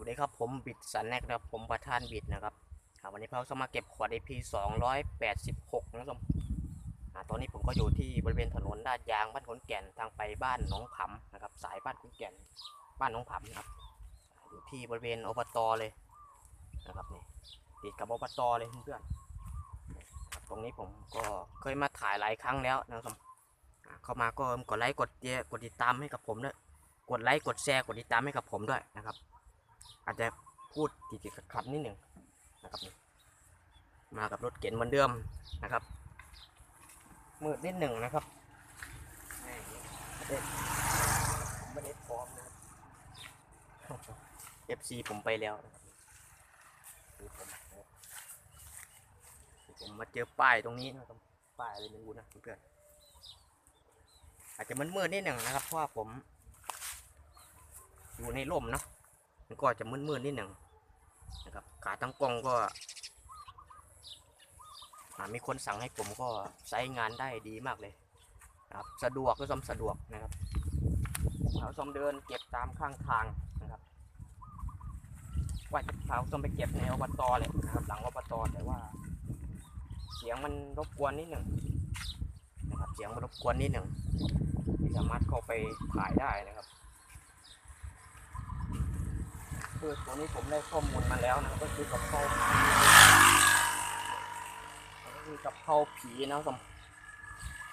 วัสดีครับผมบิดสันแนกนะครับผมประธานบิดนะครับวันนี้เราจะมาเก็บขวด AP 286นะครับตอนนี้ผมก็อยู่ที่บริเวณถนนลาดยางบ้านขนแก่นทางไปบ้านหนองผำนะครับ สายบ้านขนแก่น บ้านหนองผำนะครับ อยู่ที่บริเวณอบตเลยนะครับนี่ติดกับอบตเลยเพื่อนๆตรงนี้ผมก็เคยมาถ่ายหลายครั้งแล้วนะครับเข้ามาก็กดไลค์กดแชร์กดติดตามให้กับผมด้วยกดไลค์กดแชร์กดติดตามให้กับผมด้วยนะครับ อาจจะพูดติดๆขัดๆนิดหนึ่งนะครับมากับรถเก๋งเหมือนเดิมนะครับ มืดนิดหนึ่งนะครับไม่ได้พร้อมนะ FC ผมไปแล้วผมผมมาเจอป้ายตรงนี้นะครับป้ายอะไรไม่รู้นะเพื่อนอาจจะมันมืดๆนิดหนึ่งนะครับ เพราะว่าผม อยู่ในร่มเนาะ มันก็จะมืดๆนิดหนึ่งนะครับขาตั้งกล้องก็มีคนสั่งให้ผมก็ใช้งานได้ดีมากเลยนะครับสะดวกก็ซ่อมสะดวกนะครับเราซ่อมเดินเก็บตามข้างทางนะครับว่าจะพาซ่อมไปเก็บในอบตเลยนะครับ หลังอบตแต่ว่า เสียงมันรบกวนนิดหนึ่งนะครับเสียงมันรบกวนนิดหนึ่งไม่สามารถเข้าไปถ่ายได้นะครับ คือตัวนี้ผมได้ข้อมูลมาแล้วนะก็คือกับเพราก็คือกับเพราผีนะครับ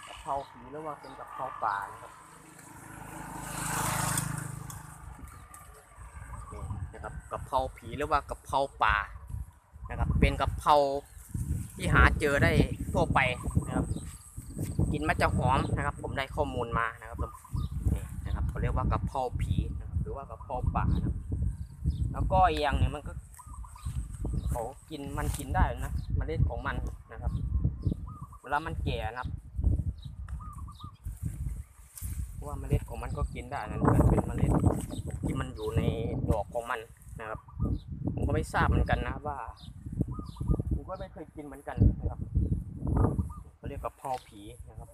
กับเพราผีหรือว่าเป็นกับเพราป่านะครับนี่นะครับกับเพราผีหรือว่ากับเพราป่านะครับ เป็นกับเพราที่หาเจอได้ทั่วไปนะครับกินมันจะหอมนะครับ ผมได้ข้อมูลมานะครับนี่นะครับเขาเรียกว่ากับเพราผีนะครับหรือว่ากับเพราป่านะครับ แล้วก็เอียงหนึ่งมันก็เขากินมันกินได้นะเมล็ดของมันนะครับ เวลามันแก่นะครับเพราะว่าเมล็ดของมันก็กินได้นะมันเป็นเมล็ดที่มันอยู่ในดอกของมันนะครับ ผมก็ไม่ทราบเหมือนกันนะว่าผมก็ไม่เคยกินเหมือนกันนะครับเขาเรียกกับพ่อผีนะครับ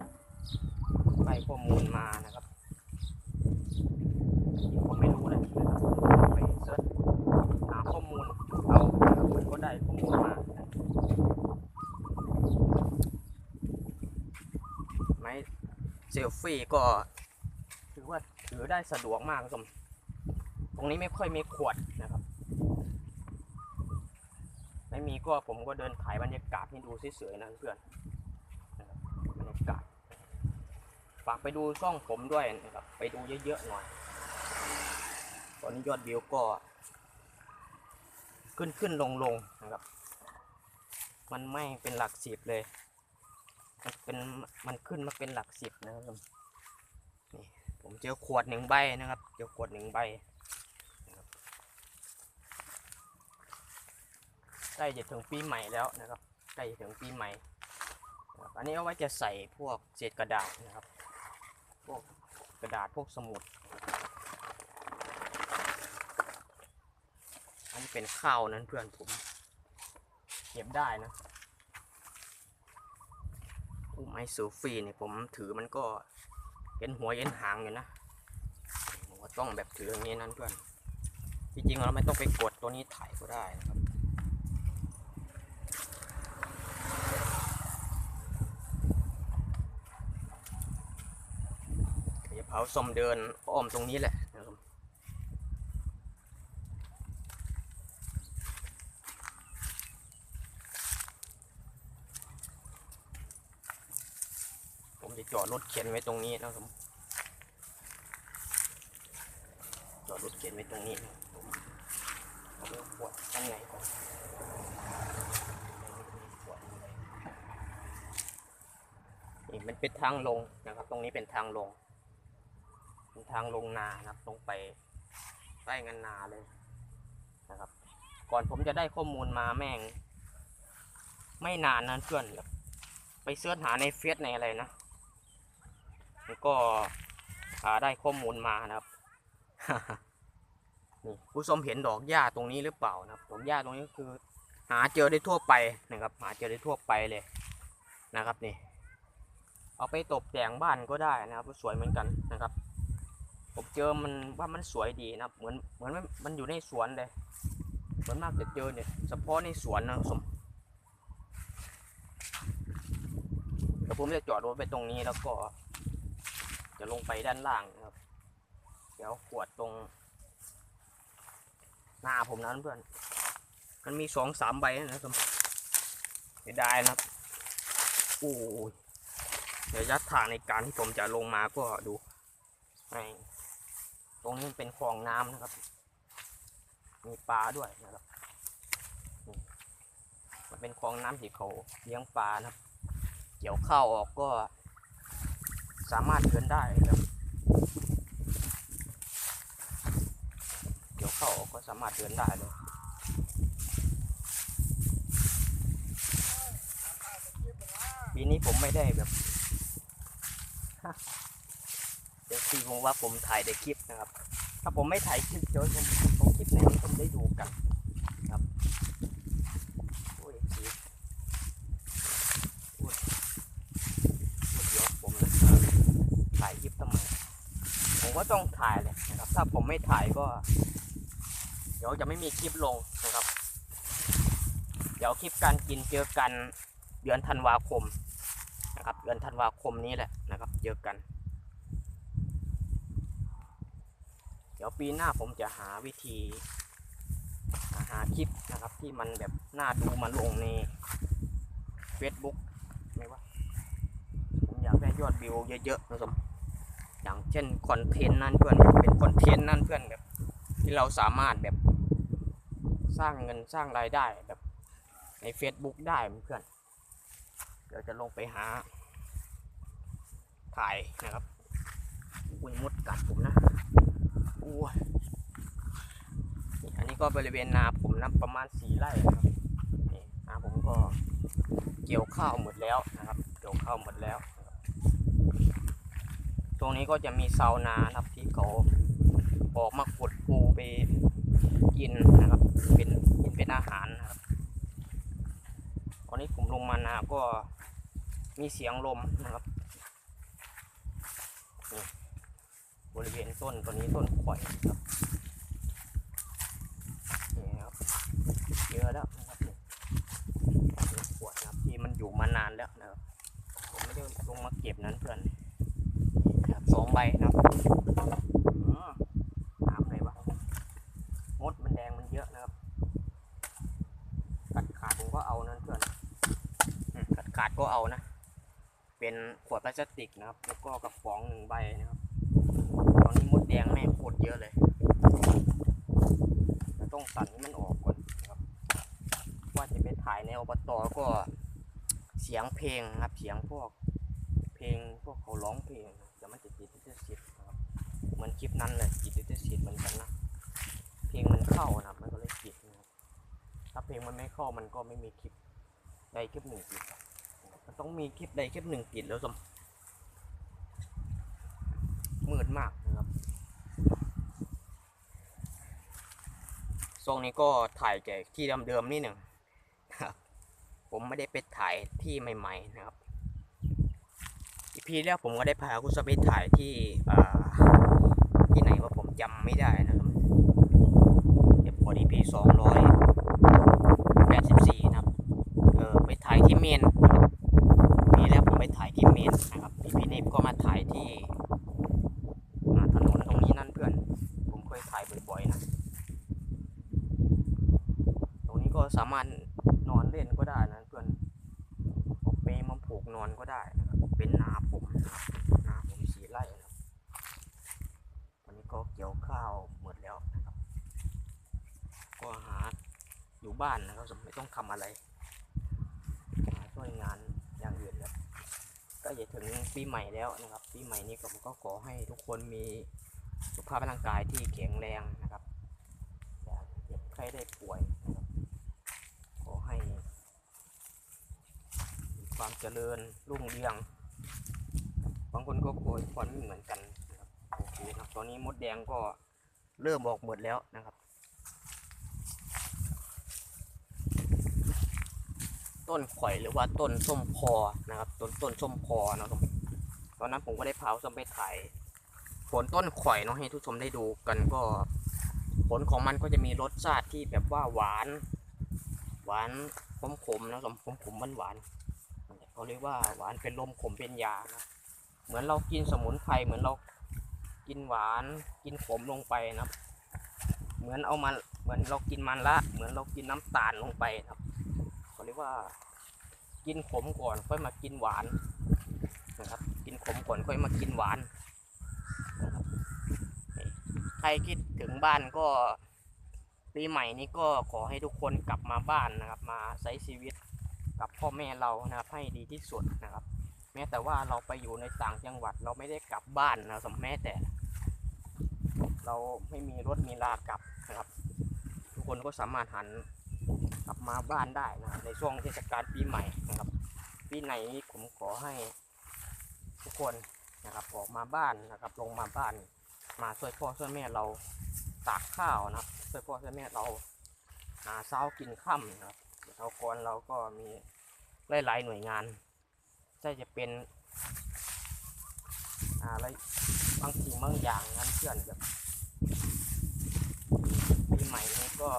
ไปข้อมูลมานะครับผมไม่รู้เลยนะครับไปเซิร์ช หาข้อมูลเอานะครับมันก็ ได้ข้อมูลมาไม้เซลฟี่ก็ ถือว่าถือได้สะดวกมากคุณผู้ชมตรงนี้ไม่ค่อยมีขวดนะครับ ไม่มีก็ผมก็เดินถ่ายบรรยากาศให้ดูเฉยๆนะเพื่อนบบรรยากาศฝากไปดูช่องผมด้วยนะครับ ไปดูเยอะๆหน่อย ตอนนี้ยอดวิวก็ ขึ้นขึ้นลงลงนะครับ มันไม่เป็นหลักสิบเลย มันเป็นมันขึ้นมาเป็นหลักสิบนะครับผมนี่ผมเจอขวดหนึ่งใบนะครับ เจอขวดหนึ่งใบใกล้จะถึงปีใหม่แล้วนะครับใกล้จะถึงปีใหม่ อันนี้เอาไว้จะใส่พวกเศษกระดาษนะครับ พวกกระดาษพวกสมุดันเป็นข้าวนั้นเพื่อนผม เก็บได้นะอุ้มไอซูฟี่เนี่ยผมถือมันก็เย็นหัวเย็นหางอยู่นะผมก็ต้องแบบถืออย่างนี้นั่นเพื่อนจริงๆเราไม่ต้องไปกดตัวนี้ถ่ายก็ได้นะครับเดี๋ยวเผาสมเดินอ้อมตรงนี้แหละนะครับ ผม จอดรถเข็นไว้ตรงนี้นะครับ จอดรถเข็นไว้ตรงนี้นะครับผมเอาไปขวดข้างในก่อนนี่มันเป็นทางลงนะครับ ตรงนี้เป็นทางลง เป็นทางลงนานะครับ ลงไปใต้งันนาเลยนะครับ ก่อนผมจะได้ข้อมูลมาแม่ง ไม่นานนั้นเพื่อนแบบไปเสิร์ชหาในเฟซในอะไรนะ มันก็ได้ข้อมูลมานะครับนี่ผู้ชมเห็นดอกหญ้าตรงนี้หรือเปล่านะครับ ดอกหญ้าตรงนี้คือ หาเจอได้ทั่วไปนะครับ หาเจอได้ทั่วไปเลยนะครับนี่ เอาไปตกแต่งบ้านก็ได้นะครับสวยเหมือนกันนะครับ ผมเจอมันว่ามันสวยดีนะครับ เหมือนเหมือนมันมันอยู่ในสวนเลยส่วนมากจะเจอเนี่ยเฉพาะในสวนนะครับผมเดี๋ยวผมจะจอดรถไปตรงนี้แล้วก็ จะลงไปด้านล่างนะครับ เดี๋ยวขวดตรง หน้าผมนั้นเพื่อน มันมีสองสามใบนะครับเสียดายนะครับ โอ้ยระยะทางในการที่ผมจะลงมาก็ดูไอตรงนี้เป็นคลองน้ำนะครับ มีปลาด้วยนะครับมันเป็นคลองน้ำที่เขาเลี้ยงปลานะครับ เกี่ยวข้าวออกก็ สามารถเดินได้ครับเกี่ยวข้าออก็สามารถเดินได้เลยปีนี้ผมไม่ได้แบบเดี๋ยวซีผมว่าผมถ่ายในคลิปนะครับ ถ้าผมไม่ถ่ายคลิปเดี๋ยวผมผมคลิปไหนผมได้ดูกันครับโอ้ยสีโอ้ยโอ้ยเดี๋ยวผมนะถ่ายคลิปทำไมผมก็ ต้องถ่ายเลยนะครับ ถ้าผมไม่ถ่ายก็ เดี๋ยวจะไม่มีคลิปลงนะครับ เดี๋ยวคลิปการกินเจอกันเดือนธันวาคมนะครับ เดือนธันวาคมนี้แหละนะครับ เจอกัน เดี๋ยวปีหน้าผมจะหาวิธี หาคลิปนะครับที่มันแบบน่าดูมาลงใน Facebook ไม่ว่าผมอยากได้ยอดวิวเยอะๆนะครับ อย่างเช่นคอนเทนต์นั่นเพื่อนเป็นคอนเทนต์นั่นเพื่อนแบบ ที่เราสามารถแบบสร้างเงินสร้างรายได้แบบใน Facebook ได้เพื่อน เดี๋ยวจะลงไปหา ถ่ายนะครับอุ้ยมดกัดผมนะอู้อันนี้ก็บริเวณนาผมนะประมาณสี่ไร่นะครับนี่นาผมก็เกี่ยวข้าวหมดแล้วนะครับ เกี่ยวข้าวหมดแล้ว รับตรงนี้ก็จะมีเซานานะครับที่เขาออกมาขุดปูไปกินนะครับ เป็นกินเป็นอาหารนะครับตอนนี้ผมลงมานาก็มีเสียงลมนะครับบริเวณต้นตัวนี้ต้นข่อยครับนี่ครับเยอะแล้วนะครับขวดนะครับที่มันอยู่มานานแล้วนะครับผมไม่ได้ลงมาเก็บนั้นเพื่อน น้ำไหนวะมดมันแดงมันเยอะนะครับกัดขาดผมก็เอานั่นเพื่อนอืมขาดขาดก็เอานะ เป็นขวดพลาสติกนะครับ แล้วก็กระป๋องหนึ่งใบนะครับ ตอนนี้มดแดงแม่งโคตรเยอะเลยต้องสั่นให้มันออกก่อนนะครับ ว่าจะไปถ่ายในอบตก็เสียงเพลงครับ เสียงพวก เพลงพวกเขาร้องเพลงเดี๋ยวมันจะติดทธิ์นะครับ มือนคลิปนั้นเลยติดลิขสิทธิ์เหมือนกันนะเพลงมันเข้านะครับมันก็เลยติดนะครับถ้าเพลงมันไม่เข้ามันก็ไม่มีคลิปใดคลิปหนึ่งติดมันต้องมีคลิปใดคลิปหนึ่งติดแล้วสมมืดมากนะครับทรงนี้ก็ถ่ายแก่ที่เดิมๆนี่หนึ่งครับผมไม่ได้ไปถ่ายที่ใหม่ๆนะครับอีพีแล้วผมก็ได้พาคุณสไปถ่ายที่อ่า จำไม่ได้นะครับเดี๋ยวพอดีพีสองร้อยแปดสิบสี่นะครับ เออไปถ่ายที่เมนนะครับปีแล้วผมไปถ่ายที่เมนนะครับพี่พี่นิบก็มาถ่ายที่อ่าถนนตรงนี้นั่นเพื่อน ผมเคยถ่ายบ่อยๆนะ ตรงนี้ก็สามารถนอนเล่นก็ได้นะเพื่อนเอาเปรมาผูกนอนก็ได้นะครับ เป็นนาผมนะครับนาผมสีไร่นะครับวันนี้ก็เกี่ยวข้าวหมดแล้วนะครับ ก็หาอยู่ บ้านนะครับไม่ต้องทำอะไรช่วยงานอย่างอื่นแล้วก็จะถึงปีใหม่แล้วนะครับปีใหม่นี้ผมก็ขอให้ทุกคนมีสุขภาพร่างกายที่แข็งแรงนะครับอย่าเจ็บไข้ได้ป่วยนะครับขอให้มีความเจริญรุ่งเรืองบางคนก็โวยพรไม่เหมือนกันนะครับโอเคครับตอนนี้มดแดงก็เริ่มออกหมดแล้วนะครับ ต้นข่อยหรือว่าต้นส้มพอนะครับ ต้นต้นส้มพอนะครับตอนนั้นผมก็ได้พาส้มไปถ่ายผลต้นข่อยเนาะให้ทุกชมได้ดูกันก็ ผลของมันก็จะมีรสชาติที่แบบว่าหวาน หวานขมๆนะขมขมๆหวานเขาเรียกว่าหวานเป็นลมขมเป็นยานะเหมือนเรากินสมุนไพรเหมือนเรากินหวานกินขมลงไปนะครับ เหมือนเอามันเหมือนเรากินมันละ เหมือนเรากินน้ำตาลลงไปนะครับ รียกว่า กินขมก่อนค่อยมากินหวานนะครับ กินขมก่อนค่อยมากินหวานนะครับใครคิดถึงบ้านก็ปีใหม่นี้ก็ขอให้ทุกคนกลับมาบ้านนะครับ มาใช้ชีวิตกับพ่อแม่เรานะครับ ให้ดีที่สุดนะครับ แม้แต่ว่าเราไปอยู่ในต่างจังหวัดเราไม่ได้กลับบ้านนะครับแม้แต่ เราไม่มีรถมีลากลับนะครับ ทุกคนก็สามารถหัน กลับมาบ้านได้นะครับในช่วงเทศกาลปีใหม่นะครับ ปีไหนนี้ผมขอให้ทุกคนนะครับออกมาบ้านนะครับ ลงมาบ้าน มาช่วยพ่อช่วยแม่เราตากข้าวนะครับช่วยพ่อช่วยแม่เราหาเช้ากินค่ำนะครับเรากรเราก็มีหลายๆหน่วยงานใช่จะเป็นอะไรบางสิ่งบางอย่างนั้นเพื่อนแบบปีใหม่นี้ก็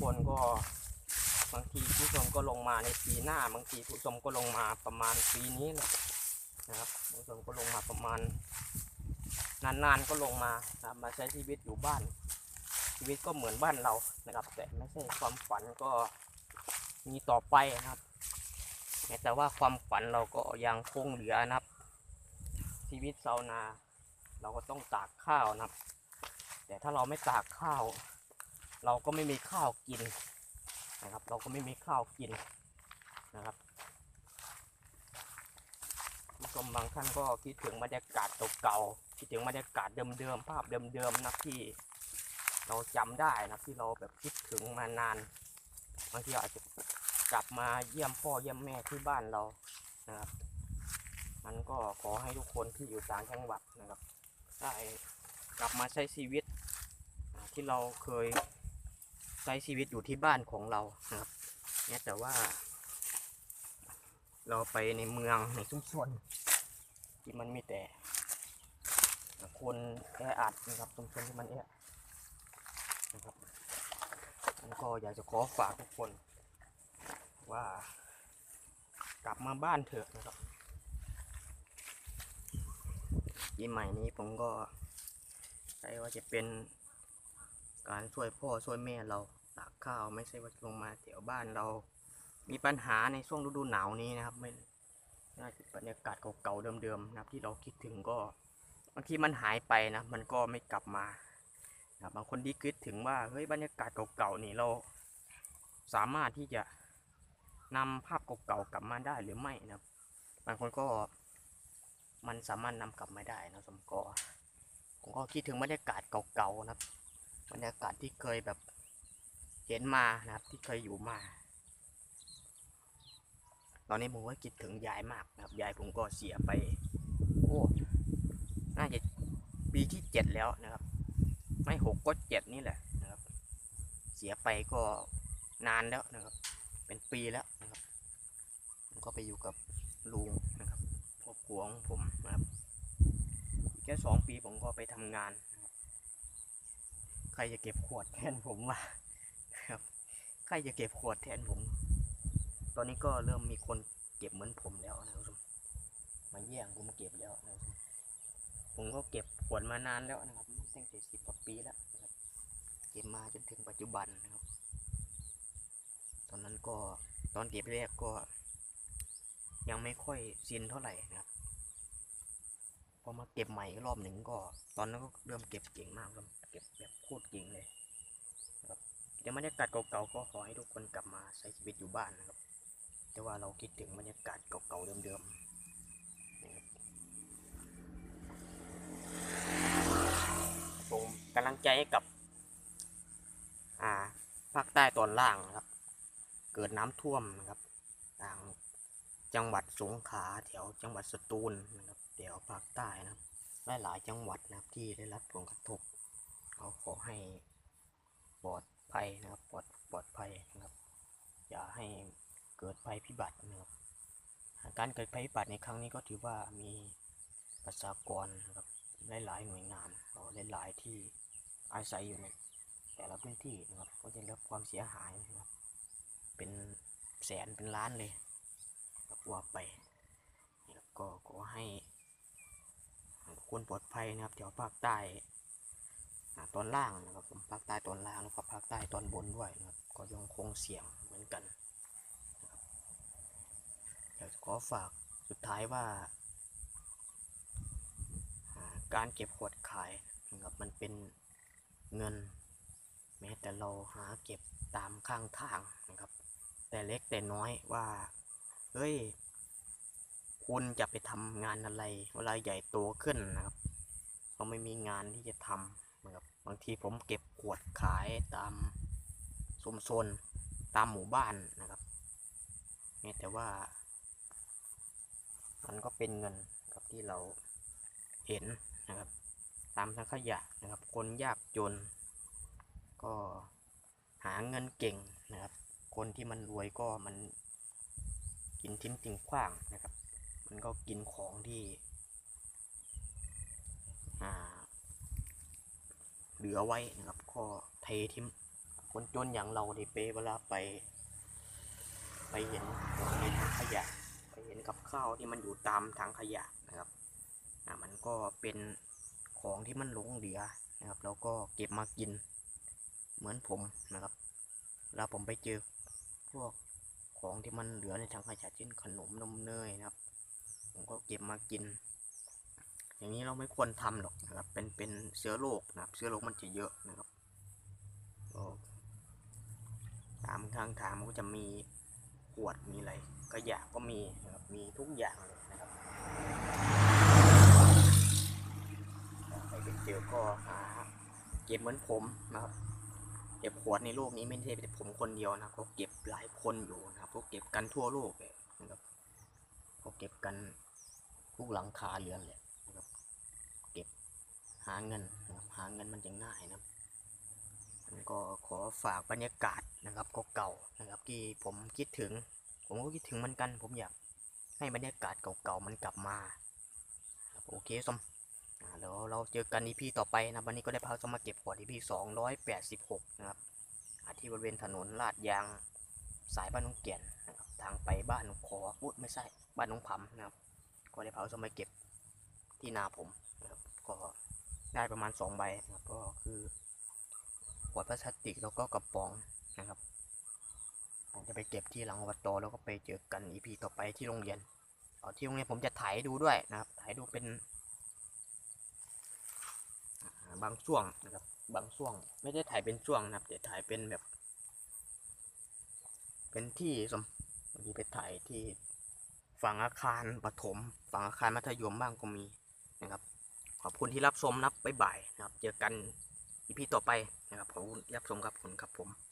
คนก็บางทีผู้ชมก็ลงมาในปีหน้า บางทีผู้ชมก็ลงมาประมาณปีนี้แหละนะครับผู้ชมก็ลงมาประมาณ นานๆก็ลงมานะมาใช้ชีวิตอยู่บ้าน ชีวิตก็เหมือนบ้านเรานะครับ แต่ไม่ใช่ความฝันก็มีต่อไปนะครับแต่ว่าความฝันเราก็ยังคงเหลือนะครับ ชีวิตชาวนา เราก็ต้องตากข้าวนะครับ แต่ถ้าเราไม่ตากข้าว เราก็ไม่มีข้าวกินนะครับ เราก็ไม่มีข้าวกินนะครับผู้ชมบางท่านก็คิดถึงบรรยากาศเก่าๆคิดถึงบรรยากาศเดิมๆภาพเดิมๆนะที่เราจำได้นะที่เราแบบคิดถึงมานานบางทีอาจจะกลับมาเยี่ยมพ่อเยี่ยมแม่ที่บ้านเรานะครับมันก็ขอให้ทุกคนที่อยู่ต่างจังหวัดนะครับได้กลับมาใช้ชีวิตที่เราเคย ใช้ชีวิตอยู่ที่บ้านของเรานะครับเนี่ยแต่ว่า เราไปในเมืองในชุมชนที่มันมีแต่คนแออัดนะครับชุมชนที่มันแอนะครับผมก็อยากจะขอฝากทุกคน ว่ากลับมาบ้านเถอะนะครับปีใหม่นี้ผมก็ใช้ว่าจะเป็นการช่วยพ่อช่วยแม่เรา ตากข้าวไม่ใช่ว่าลงมาแถวบ้านเรา มีปัญหาในช่วงฤดูหนาวนี้นะครับ ไม่น่าจะบรรยากาศเก่าๆเดิมๆนะครับ ที่เราคิดถึงก็บางทีมันหายไปนะ มันก็ไม่กลับมานะบางคนที่คิดถึงว่าเฮ้ยบรรยากาศเก่าๆนี่เรา สามารถที่จะนำภาพเก่าๆกลับมาได้หรือไม่นะครับบางคนก็มันสามารถนำกลับมาได้นะสมกอผมก็คิดถึงบรรยากาศเก่าๆนะครับ บรรยากาศที่เคยแบบ เห็นมานะครับ ที่เคยอยู่มา ตอนนี้ผมก็คิดถึงยายมากนะครับ ยายผมก็เสียไป โอ้น่าจะปีที่เจ็ดแล้วนะครับ ไม่หกก็เจ็ดนี่แหละนะครับ เสียไปก็นานแล้วนะครับ เป็นปีแล้วนะครับผมก็ไปอยู่กับลุงนะครับครอบครัวของผมนะครับแค่สองปีผมก็ไปทำงาน ใครจะเก็บขวดแทนผมวะ ครับ ใครจะเก็บขวดแทนผม ตอนนี้ก็เริ่มมีคนเก็บเหมือนผมแล้วนะครับมาแย่งผมเก็บแล้วนะครับผมก็เก็บขวดมานานแล้วนะครับตั้งแต่สิบกว่าปีแล้วนะครับ เก็บมาจนถึงปัจจุบันนะครับ ตอนนั้นก็ตอนเก็บแรกก็ ยังไม่ค่อยชินเท่าไหร่นะครับพอมาเก็บใหม่อีกรอบหนึ่งก็ ตอนนั้นก็เริ่มเก็บเก่งมากครับเก็บแบบโคตรเก่งเลย นะครับรรยากาศเก่าๆก็ขอให้ทุกคนกลับมาใช้ชีวิตอยู่บ้านนะครับ แต่ว่าเราคิดถึงบรรยากาศเก่าๆเดิมๆนะครับส่งกำลังใจให้กับอ่าภาคใต้ตอนล่างนะครับ เกิดน้ำท่วมนะครับทางจังหวัดสงขลาแถวจังหวัดสตูลนะครับแถวภาคใต้นะครับหลายๆจังหวัดนะครับที่ได้รับผลกระทบเราขอให้ปลอด ภัยนะครับ ปลอดปลอดภัยนะครับ อย่าให้เกิดภัยพิบัตินะครับการเกิดภัยพิบัติในครั้งนี้ก็ถือว่ามีประชากรนะครับหลายๆหน่วยงานต่อหลายๆที่อาศัยอยู่ในแต่ละพื้นที่นะครับก็จะได้รับความเสียหายนะครับ เป็นแสนเป็นล้านเลยกับว่าไปก็ขอให้คนปลอดภัยนะครับแถวภาคใต้ ตอนล่างนะครับผมภาคใต้ตอนล่างแล้วก็ภาคใต้ตอนบนด้วยนะครับ ก็ยังคงเสี่ยงเหมือนกันนะครับอยากจะขอฝากสุดท้ายว่าอ่า การเก็บขวดขายนะครับมันเป็นเงิน แม้แต่เราหาเก็บตามข้างทางนะครับ แต่เล็กแต่น้อยว่าเฮ้ยคุณจะไปทำงานอะไร เวลาใหญ่โตขึ้นนะครับเราไม่มีงานที่จะทำ นะครับบางทีผมเก็บขวดขายตามชุมชนตามหมู่บ้านนะครับแม้แต่ว่า มันก็เป็นเงินครับที่เราเห็นนะครับ ตามทางขยะนะครับ คนยากจน ก็หาเงินเก่งนะครับ คนที่มันรวยก็มันกินทิ้งทิ้งขว้างนะครับ มันก็กินของที่ อ่า ลือไว้นะครับ ก็เททิ้งคนจนอย่างเราในเปเวลาไป ไปเห็นในถังขยะ ไปเห็นกับข้าวที่มันอยู่ตามถังขยะนะครับอะมันก็เป็นของที่มันหลงเหลือนะครับ แล้วก็เก็บมากินเหมือนผมนะครับแล้วผมไปเจอพวกของที่มันเหลือในถังขยะเช่นขนมนมเนยนะครับ ผมก็เก็บมากิน อย่างนี้เราไม่ควรทำหรอกนะครับ เป็นเป็นเชื้อโรคนะครับ เชื้อโรคมันจะเยอะนะครับก็ตามข้างทางมันก็จะมีขวดมีอะไรขยะก็มีนะครับ มีทุกอย่างเลยนะครับใครไปเจอก็หาเก็บเหมือนผมนะครับ เก็บขวดในโลกนี้ไม่ใช่แต่ผมคนเดียวนะเขาเก็บหลายคนอยู่นะครับเขาเก็บกันทั่วโลกเลยนะครับเขาเก็บกันทุกหลังคาเรือนเลย หาเงินนะครับหาเงินมันจะง่ายนะครับมันก็ขอฝากบรรยากาศนะครับเก่าๆนะครับที่ผมคิดถึง ผมก็คิดถึงเหมือนกัน ผมอยากให้บรรยากาศเก่าๆมันกลับมาโอเคสมอ่าเดี๋ยวเราเจอกัน EP ต่อไปนะวันนี้ก็ได้พาสมาเก็บขวด EP 286นะครับที่บริเวณถนนลาดยางสายบ้านน้องเกียนนะครับทางไปบ้านนองขออุดไม่ใช่บ้านหนองผำนะครับ ก็ได้พาสมาเก็บที่นาผมนะครับก็ ได้ประมาณ2ใบนะครับก็คือขวดพลาสติกแล้วก็กระป๋องนะครับ ผมจะไปเก็บที่หลังอบตแล้วก็ไปเจอกัน EP ต่อไปที่โรงเรียนเอาที่โรงเรียนผมจะถ่ายดูด้วยนะครับ ถ่ายดูเป็น บางช่วงนะครับ บางช่วง ไม่ได้ถ่ายเป็นช่วงนะครับแต่ถ่ายเป็นแบบ เป็นที่สมบางทีไปถ่ายที่ฝั่งอาคารปฐมฝั่งอาคารมัธยมบ้างก็มีนะครับ อบคุณที่รับชมนับบ๊ายบายนะครับ เจอกันอีพีต่อไปนะครับขอบคุณที่รับชมครับขอบคุณครับผม